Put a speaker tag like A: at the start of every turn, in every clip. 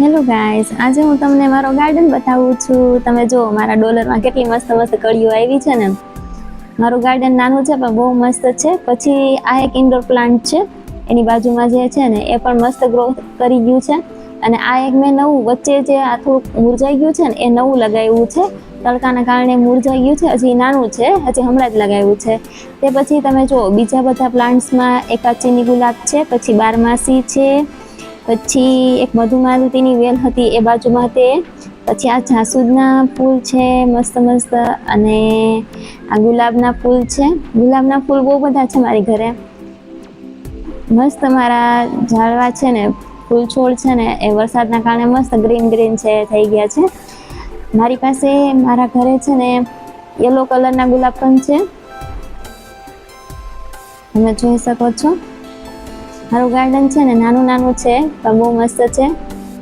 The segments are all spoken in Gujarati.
A: હેલો ગાઈસ આજે હું તમને મારો ગાર્ડન બતાવું છું. તમે જો મારા ડોલરમાં કેટલી મસ્ત મસ્ત કળીઓ આવી છે ને. મારું ગાર્ડન નાનું છે, પણ બહુ મસ્ત છે. પછી આ એક ઇન્ડોર પ્લાન્ટ છે. એની બાજુમાં જે છે ને, એ પણ મસ્ત ગ્રો કરી ગયું છે. અને આ એક મેં નવું, વચ્ચે જે આ થોડુંક મુરઝાઈ ગયું છે ને, એ નવું લગાવ્યું છે. તડકાના કારણે મુરઝાઈ ગયું છે. હજી નાનું છે, હજી હમણાં જ લગાવ્યું છે. તે પછી તમે જો બીજા બધા પ્લાન્ટ્સમાં એકાચીની ચીની ગુલાબ છે, પછી બારમાસી છે પછી એક મધુમાલતીની વેલ હતી એ બાજુમાં તે. પછી આ જાસૂદના ફૂલ છે, મસ્ત મસ્ત, અને આ ગુલાબના ફૂલ છે. ગુલાબના ફૂલ બહુ બધા છે મારી ઘરે. મસ્ત મારા ઝાડવા છે ને, ફૂલ છોડ છે ને, એ વરસાદના કારણે મસ્ત ગ્રીન ગ્રીન છે, થઈ ગયા છે. મારી પાસે મારા ઘરે છે ને, યલો કલરના ગુલાબ પણ છે. તમે જોઈ શકો છો. મારું ગાર્ડન છે ને નાનું નાનું છે, પણ બહુ મસ્ત છે.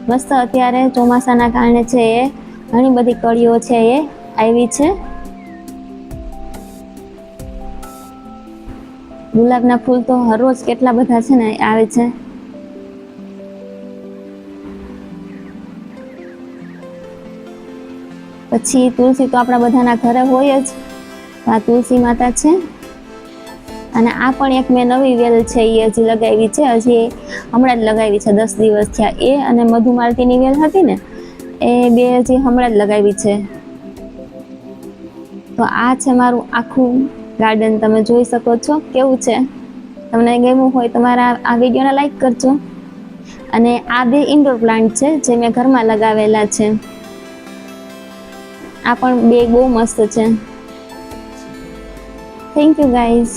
A: મસ્ત અત્યારે ચોમાસાના કારણે છે એ, ઘણી બધી કળીઓ છે એ આવી છે. ગુલાબના ફૂલ તો હરરોજ કેટલા બધા છે ને આવે છે. પછી તુલસી તો આપણા બધાના ઘરે હોય જ. આ તુલસી માતા છે. અને આ પણ એક મેં નવી વેલ છે એ હજી લગાવી છે. હજી હમણાં જ લગાવી છે, દસ દિવસ થયા. એ અને મધુમાલતીની વેલ હતી ને, એ બે હજી હમણાં જ લગાવી છે. તો આ છે મારું આખું ગાર્ડન તમે જોઈ શકો છો કેવું છે. તમને ગમ્યું હોય તો મારા આ વિડીયોને લાઈક કરજો. અને આ બે ઇન્ડોર પ્લાન્ટ છે જે મેં ઘરમાં લગાવેલા છે. આ પણ બે બહુ મસ્ત છે. Thank you guys